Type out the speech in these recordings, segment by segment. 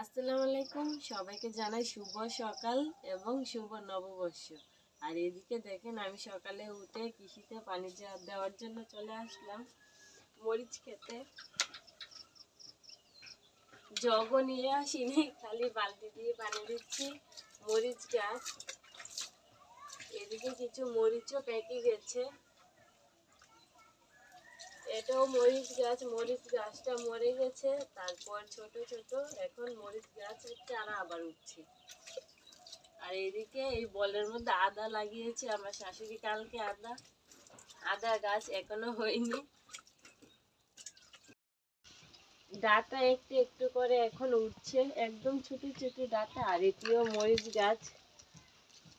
আসসালামু আলাইকুম। সবাইকে জানাই শুভ সকাল এবং শুভ নববর্ষ। আর এদিকে দেখেন আমি সকালে উঠে কৃষিতে পানি দেওয়ার জন্য চলে আসলাম। মরিচ খেতে। জগও নিয়ে আসিনি, খালি বালতি দিয়ে পানি দিচ্ছি মরিচ গাছ। এদিকে কিছু মরিচও পেকে গেছে। এটাও মরিচ গাছ, মরিচ গাছটা মরে গেছে। তারপর ছোট ছোট, এখন মরিচ গাছ চারা আবার উঠছে। আর এদিকে এই বলের মধ্যে আদা লাগিয়েছে, আমার শাশুড়ি কালকে আদা। আদা গাছ এখনও হয়নি। ডাটা একটু একটু করে এখন উঠছে, একদম ছোট ছোট ডাটা। আর এটিও মরিচ গাছ।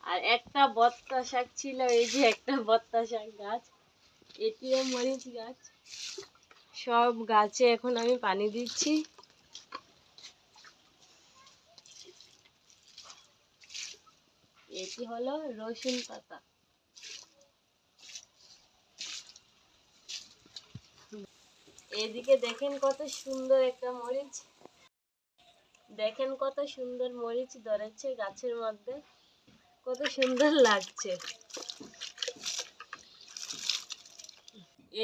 আর একটা বত্তা শাক ছিল, এই যে একটা বত্তা শাক গাছ। এটিও মরিচ গাছ। সব গাছে এখন আমি পানি দিচ্ছি। এটি হলো রসুন পাতা। এদিকে দেখেন কত সুন্দর একটা মরিচ। দেখেন কত সুন্দর মরিচ ধরেছে গাছের মধ্যে। কত সুন্দর লাগছে।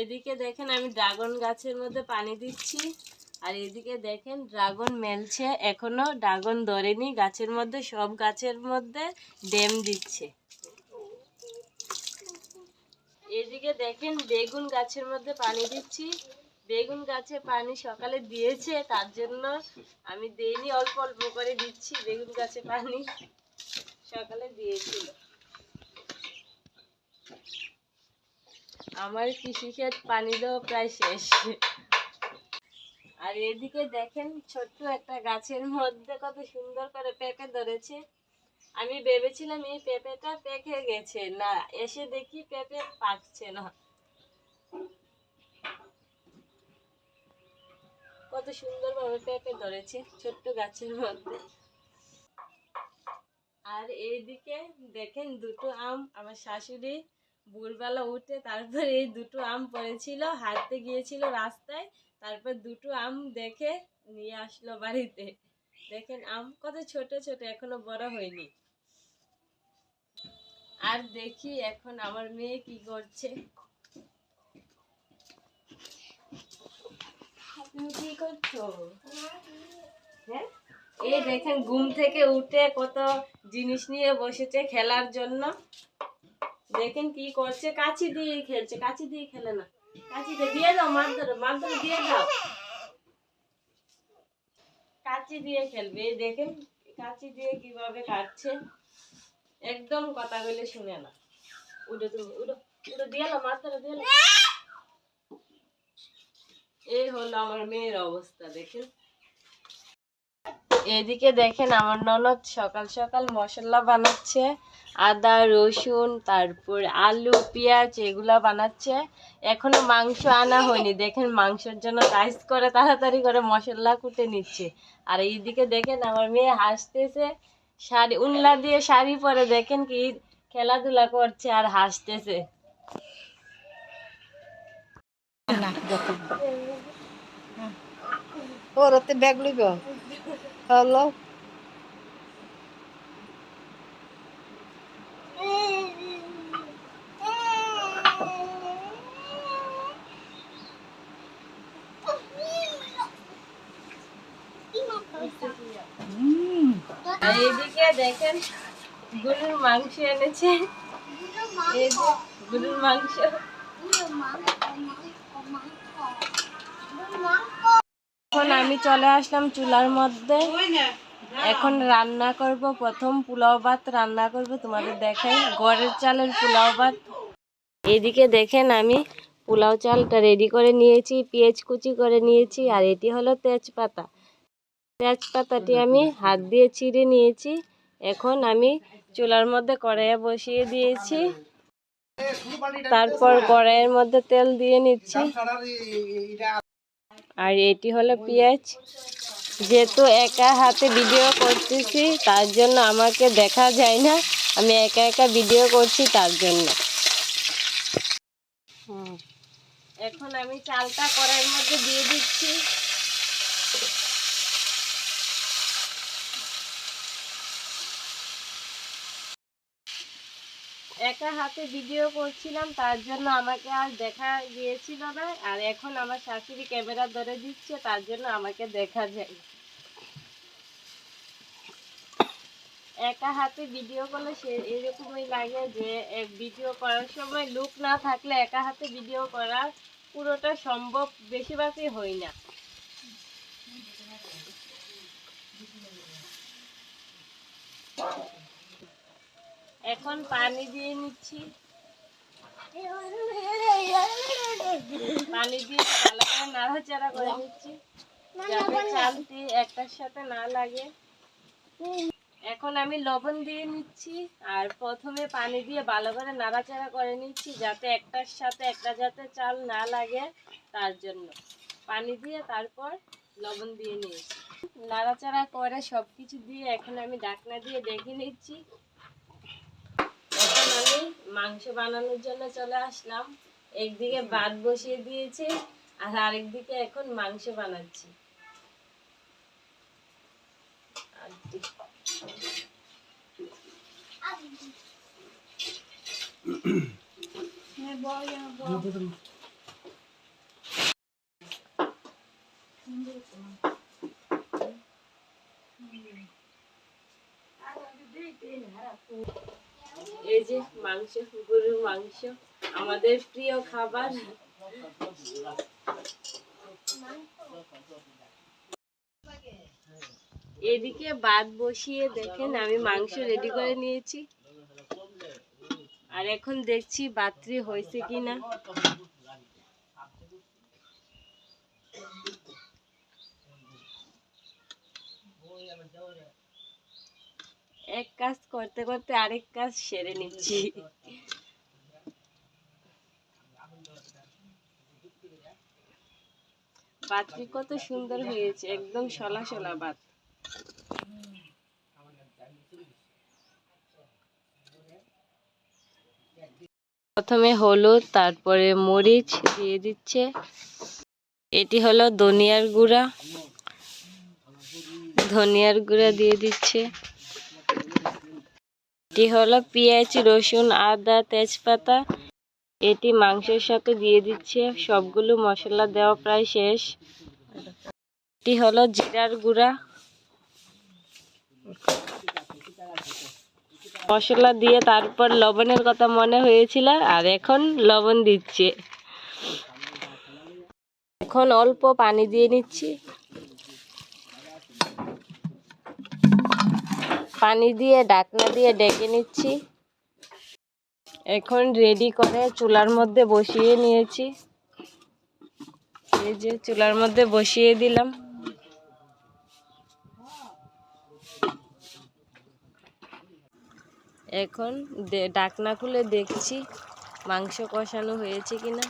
এদিকে দেখেন আমি ড্রাগন গাছের মধ্যে পানি দিচ্ছি, আর এদিকে দেখেন ড্রাগন মেলছে, এখনও ড্রাগন ধরেনি, গাছের মধ্যে, সব গাছের মধ্যে ডেম দিচ্ছে। এদিকে দেখেন বেগুন গাছের মধ্যে পানি দিচ্ছি, বেগুন গাছে পানি সকালে দিয়েছে, তার জন্য আমি দেইনি, অল্প অল্প করে দিচ্ছি, বেগুন গাছে পানি সকালে দিয়েছিল। আমার কৃষিক্ষেত পানি দেওয়া প্রায় শেষ। আর এদিকে দেখেন ছোট্ট একটা গাছের মধ্যে কত সুন্দর করে পেঁপে ধরেছে। আমি ভেবেছিলাম এই পেঁপেটা পেকে গেছে। না, এসে দেখি পেঁপে পাকছে না। কত সুন্দরভাবে পেঁপে ধরেছে ছোট্ট গাছের মধ্যে। আর এইদিকে দেখেন দুটো আম, আমার শাশুড়ি ভোরবেলা উঠে তারপর এই দুটো আম পড়েছিল, হাঁটতে গিয়েছিল রাস্তায়, তারপর দুটো আম দেখে নিয়ে আসলো বাড়িতে। দেখেন আম কত ছোট ছোট, এখনও বড় হয়নি। আর দেখি এখন আমার মেয়ে কি করছে। তুমি কি করছ? হ্যাঁ? এই দেখেন ঘুম থেকে উঠে কত জিনিস নিয়ে বসেছে খেলার জন্য। দেখেন কি করছে? কাচি দিয়ে খেলছে, কাচি দিয়ে খেলে না। কাচিতে দিয়ে দাও মার ধরো দিয়ে দাও। কাচি দিয়ে খেলবে দেখেন কাচি দিয়ে কীভাবে কাটছে। একদম কথা বলে শুনে না। উঠে তুমি, উঠো উঠো, দিয়ে দাও মার ধরে দিয়ে এই হলো আমার মেয়ের অবস্থা, দেখেন। এদিকে দেখেন আমার ননদ সকাল সকাল মশলা বানাচ্ছে। আদা, রসুন, তারপর আলু, পেঁয়াজ এগুলা বানাচ্ছে। এখনও মাংস আনা হয়নি। দেখেন মাংসের জন্য রাইস করে তাড়াতাড়ি করে মশলা কুটে নিচ্ছে। আর এইদিকে দেখেন আমার মেয়ে হাসতেছে। শাড়ি, উনলা দিয়ে শাড়ি পরে দেখেন কি খেলাধুলা করছে আর হাসতেছে। ওর ব্যাগ লইব। হলো আর এইদিকে দেখেন, গরুর মাংস এনেছে। গরুর মাংস। এখন আমি চলে আসলাম চুলার মধ্যে। এখন রান্না করব, প্রথম পোলাও ভাত রান্না করব, তোমাদের দেখাই। গড়ের চালের পোলাও ভাত। এদিকে দেখেন আমি পোলাও চালটা রেডি করে নিয়েছি, পেঁয়াজ কুচি করে নিয়েছি, আর এটি হলো তেজপাতা। তেজপাতাটি আমি হাত দিয়ে ছিঁড়ে নিয়েছি। এখন আমি চুলার মধ্যে কড়াইয়ে বসিয়ে দিয়েছি। তারপর কড়াইয়ের মধ্যে তেল দিয়ে নিচ্ছি। আর এটি হলো পেঁয়াজ। যেহেতু একা হাতে ভিডিও করতেছি তার জন্য আমাকে দেখা যায় না। আমি একা একা ভিডিও করছি তার জন্য। এখন আমি চালটা কড়াইয়ের মধ্যে দিয়ে দিচ্ছি। একা হাতে ভিডিও করছিলাম, তার জন্য আমাকে আর দেখা গিয়েছিল না। আর এখন আমার শাশুড়ি ক্যামেরা ধরে দিচ্ছে, তার জন্য আমাকে দেখা যায়। একা হাতে ভিডিও করলে সে এরকমই লাগে যে ভিডিও করার সময় লুক না থাকলে একা হাতে ভিডিও করা পুরোটা সম্ভব বেশিরভাগই হয় না। এখন পানি দিয়ে নিচ্ছি। পানি দিয়ে ভালো করে নাড়াচাড়া করে নিচ্ছি। যাতে চালটি একটার সাথে না লাগে। এখন আমি লবণ দিয়ে নিচ্ছি আর প্রথমে পানি দিয়ে ভালো করে নাড়াচাড়া করে নিচ্ছি যাতে একটার সাথে একটা যাতে চাল না লাগে তার জন্য। পানি দিয়ে তারপর লবণ দিয়ে নিয়েছি। নাড়াচাড়া করে সব কিছু দিয়ে এখন আমি ঢাকনা দিয়ে দেখে নিচ্ছি। আমি মাংস বানানোর জন্য চলে আসলাম। একদিকে ভাত বসিয়ে দিয়েছি আর আরেকদিকে এখন মাংস বানাচ্ছি। আর দি- এই যে মাংস, গরুর মাংস, আমাদের প্রিয় খাবার। এদিকে ভাত বসিয়ে দেখেন, আমি মাংস রেডি করে নিয়েছি। আর এখন দেখছি বাত্রি হয়েছে কিনা। এক কাজ করতে করতে আরেক কাজ সেরে নিচ্ছি। বাতটি কত সুন্দর হয়েছে, একদম সলা সলা বাত। প্রথমে হলুদ, তারপরে মরিচ দিয়ে দিচ্ছে। এটি হলো ধনিয়ার গুঁড়া। ধনিয়ার গুঁড়া দিয়ে দিচ্ছে। এটি হলো পেঁয়াজ, রসুন, আদা, তেজপাতা। এটি মাংসের সাথে দিয়ে দিচ্ছে। সবগুলো মশলা দেওয়া প্রায় শেষ। এটি হলো জিরার গুঁড়া। মশলা দিয়ে তারপর লবণের কথা মনে হয়েছিল আর এখন লবণ দিচ্ছে। এখন অল্প পানি দিয়ে নিচ্ছি। পানি দিয়ে, ডাকনা দিয়ে ডেকে নিচ্ছি। এখন রেডি করে চুলার মধ্যে বসিয়ে নিয়েছি। এই যে চুলার মধ্যে বসিয়ে দিলাম। এখন ঢাকনা খুলে দেখছি মাংস কষানো হয়েছে কিনা।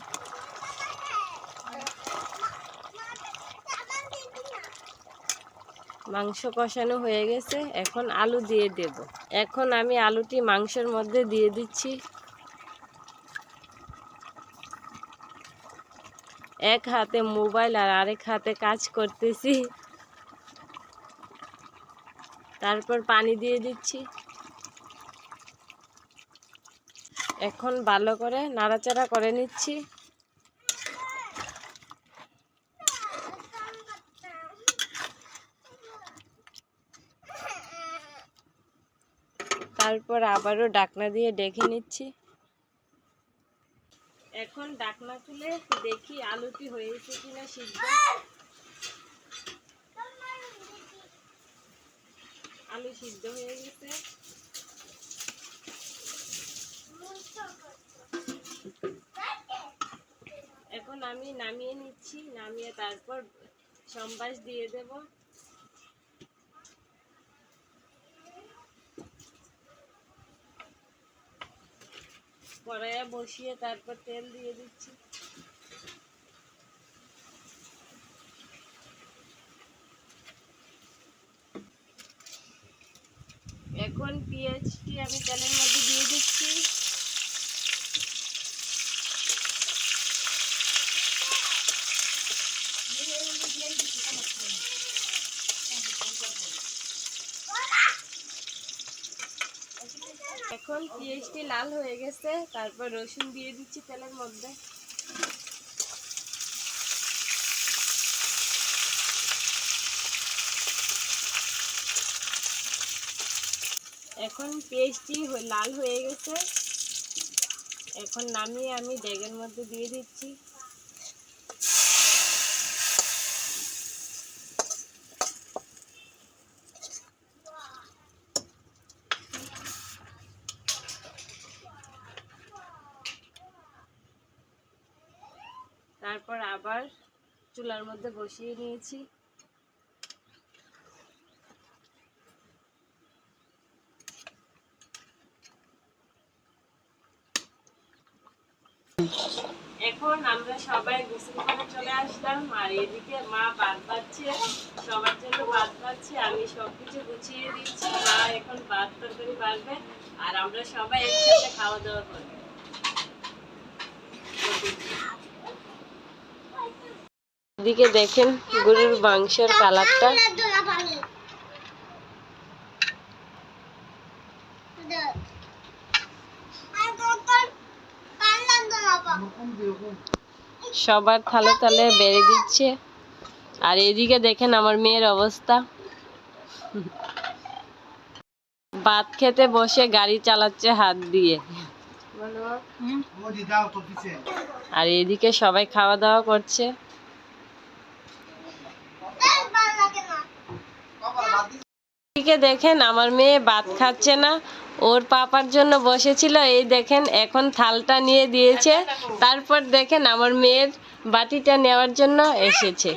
মাংস কষানো হয়ে গেছে, এখন আলু দিয়ে দেব। এখন আমি আলুটি মাংসের মধ্যে দিয়ে দিচ্ছি। এক হাতে মোবাইল আর আরেক হাতে কাজ করতেছি। তারপর পানি দিয়ে দিচ্ছি। এখন ভালো করে নাড়াচাড়া করে নিচ্ছি। তারপর আবারও ডাকনা দিয়ে ডেকে নিচ্ছি। এখন ডাকনা খুলে দেখি আলুটি হয়েছে কিনা সিদ্ধ। আলু সিদ্ধ হয়ে গেছে। এখন আমি নামিয়ে নিচ্ছি, নামিয়ে তারপর সম্বাস দিয়ে দেব। কড়াইয়ে বসিয়ে তারপর তেল দিয়ে দিচ্ছি। এখন পেঁয়াজটি আমি তেলের মধ্যে দিয়ে দিচ্ছি এখন পেঁয়াজটি লাল হয়ে গেছে, তারপর রসুন দিয়ে দিচ্ছি তেলের মধ্যে। এখন পেঁয়াজটি লাল হয়ে গেছে। এখন নামিয়ে আমি ড্যাগের মধ্যে দিয়ে দিচ্ছি। তারপর আবার চুলার মধ্যে বসিয়ে নিয়েছি। এখন আমরা সবাই গোসল করে চলে আসলাম, আর এদিকে মা বাদ বাচ্ছে সবার জন্য বাদ বাচ্ছে আমি সবকিছু গুছিয়ে দিচ্ছি, মা এখন বাদ তরকারি বাড়বে, আর আমরা সবাই একসাথে খাওয়া দাওয়া করব। এদিকে দেখেন গরুর মাংসের কালারটা। সবার থালে থালে বেড়ে দিচ্ছে। আর এদিকে দেখেন আমার মেয়ের অবস্থা। ভাত খেতে বসে গাড়ি চালাচ্ছে হাত দিয়ে। আর এদিকে সবাই খাওয়া দাওয়া করছে। দেখেন, আমার মেয়ে ভাত খাচ্ছে না। ওর পাপার জন্য বসেছিল, এই দেখেন, এখন থালটা নিয়ে দিয়েছে। তারপর দেখেন, আমার মেয়ের বাটিটা নেওয়ার জন্য এসেছে।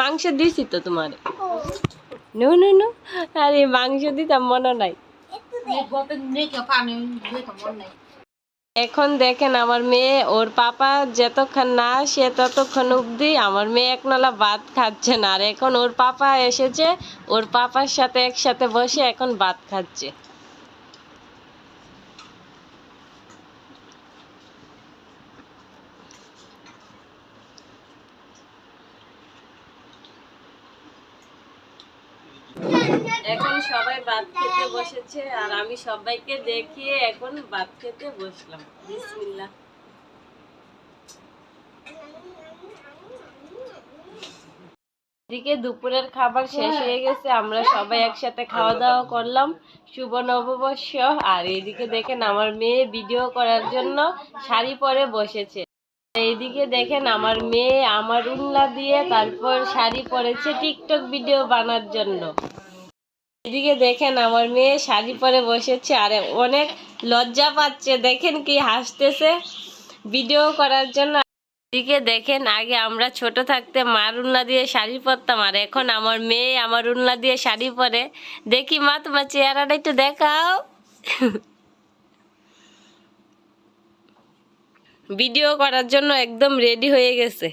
মাংস দিছি তো তোমার। নো আরে, মাংস দিতাম মনে নাই। এখন দেখেন আমার মেয়ে, ওর পাপা যতক্ষণ না আসে ততক্ষণ অবধি আমার মেয়ে এক নলা ভাত খাচ্ছে না। আর এখন ওর পাপা এসেছে, ওর পাপার সাথে একসাথে বসে এখন ভাত খাচ্ছে এখন সবাই ভাত বসেছে আর আমি সবাইকে দেখিয়ে এখন ভাত খেতে বসলাম। বিসমিল্লাহ। এদিকে দুপুরের খাবার শেষ হয়ে। গেছে আমরা সবাই একসাথে খাওয়া দাওয়া করলাম। শুভ নববর্ষ। আর এদিকে দেখেন আমার মেয়ে ভিডিও করার জন্য শাড়ি পরে বসেছে। এইদিকে দেখেন আমার মেয়ে আমার উল্লা দিয়ে তারপর শাড়ি পরেছে টিকটক ভিডিও বানার জন্য। এদিকে দেখেন আমার মেয়ে শাড়ি পরে বসেছে আর অনেক লজ্জা পাচ্ছে। দেখেন কি হাসতেছে। ভিডিও করার জন্য এদিকে দেখেন, আগে আমরা ছোট থাকতে মার উন্না দিয়ে শাড়ি পরতাম আর এখন আমার মেয়ে আমার উন্না দিয়ে শাড়ি পরে। দেখি মা, তোমার চেহারাটা একটু দেখাও। ভিডিও করার জন্য একদম রেডি হয়ে গেছে।